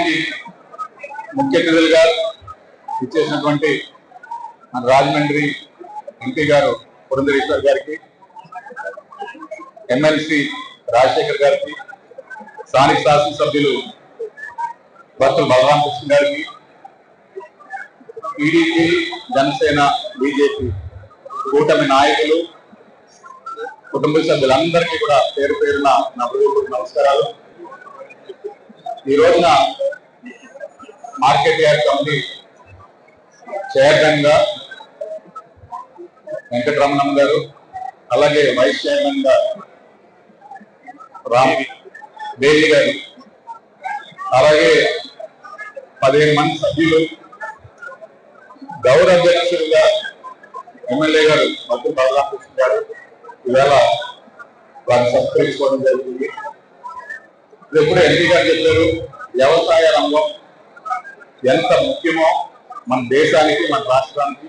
కార్యక్రమానికి ముఖ్య అతిథులుగా ఇచ్చేసినటువంటి మన రాజమండ్రి ఎంపీ గారు పురంధరేశ్వర్ గారికి ఎమ్మెల్సీ రాజశేఖర్ గారికి స్థానిక శాసనసభ్యులు భర్తలు బలరాం కృష్ణ గారికి టీడీపీ జనసేన బీజేపీ కూటమి నాయకులు కుటుంబ సభ్యులందరికీ కూడా పేరు పేరున నా హృదయపూర్వక నమస్కారాలు. ఈ రోజున మార్కెట్ యార్డ్ కమిటీ చైర్మన్గా వెంకటరమణం గారు అలాగే వైస్ చైర్మన్గా రామ్ బేలి గారు అలాగే పదిహేను మంది సభ్యులు గౌరవ అధ్యక్షులుగా ఎమ్మెల్యే గారు మధ్య బాలకృష్ణ గారు ఈవేళ వారిని సత్కరించుకోవడం జరిగింది. ఇప్పుడు ఎప్పుడు ఎంపీ గారు చెప్పారు వ్యవసాయ రంగం ఎంత ముఖ్యమో మన దేశానికి మన రాష్ట్రానికి.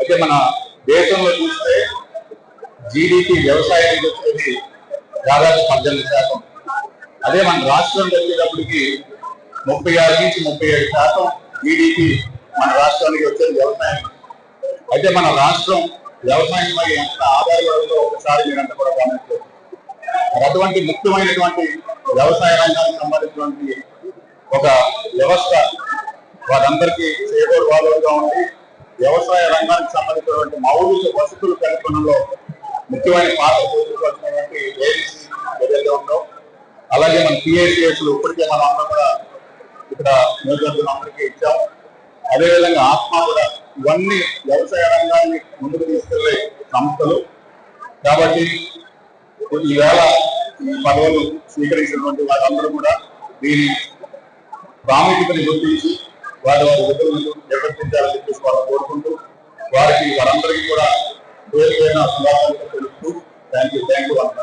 అయితే మన దేశంలో చూస్తే జీడిపి వ్యవసాయానికి వచ్చేది దాదాపు పద్దెనిమిది శాతం. అదే మన రాష్ట్రంలో వచ్చేటప్పటికి ముప్పై ఆరు నుంచి ముప్పై ఏడు శాతం జీడిపి మన రాష్ట్రానికి వచ్చేది వ్యవసాయం. అయితే మన రాష్ట్రం వ్యవసాయం పై ఎంత ఆధారపడిందో ఒకసారి మీరంతా కూడా గమనించారు అటువంటి ముఖ్యమైనటువంటి వ్యవసాయ రంగానికి సంబంధించినటువంటి ఒక వ్యవస్థ వారందరికీ చేదోడు వాదోడుగా ఉండి వ్యవసాయ రంగానికి సంబంధించినటువంటి మౌలిక వసతులు కల్పనలో ముఖ్యమైన పాత్ర పోషించాల్సినటువంటి ఏజెన్సీ ఏదైతే ఉందో అలాగే మన పిఏసిఎస్ ఇప్పటికే మనం అందరం కూడా ఇక్కడ నియోజకవర్గం అందరికీ ఇచ్చాం. అదేవిధంగా ఆత్మ కూడా ఇవన్నీ వ్యవసాయ రంగాన్ని ముందుకు తీసుకెళ్ళే సంస్థలు. కాబట్టి ఈవేళ పదవులు స్వీకరించినటువంటి వారందరూ కూడా దీని ప్రాముఖ్యతని గుర్తించి వారి వారి విధులను నిర్వర్తించాలని చెప్పేసి వాళ్ళని కోరుకుంటూ వారికి వారందరికీ కూడా పేరు పేరున శుభాకాంక్షలు తెలుపుతూ థ్యాంక్ యూ థ్యాంక్ యూ అంటారు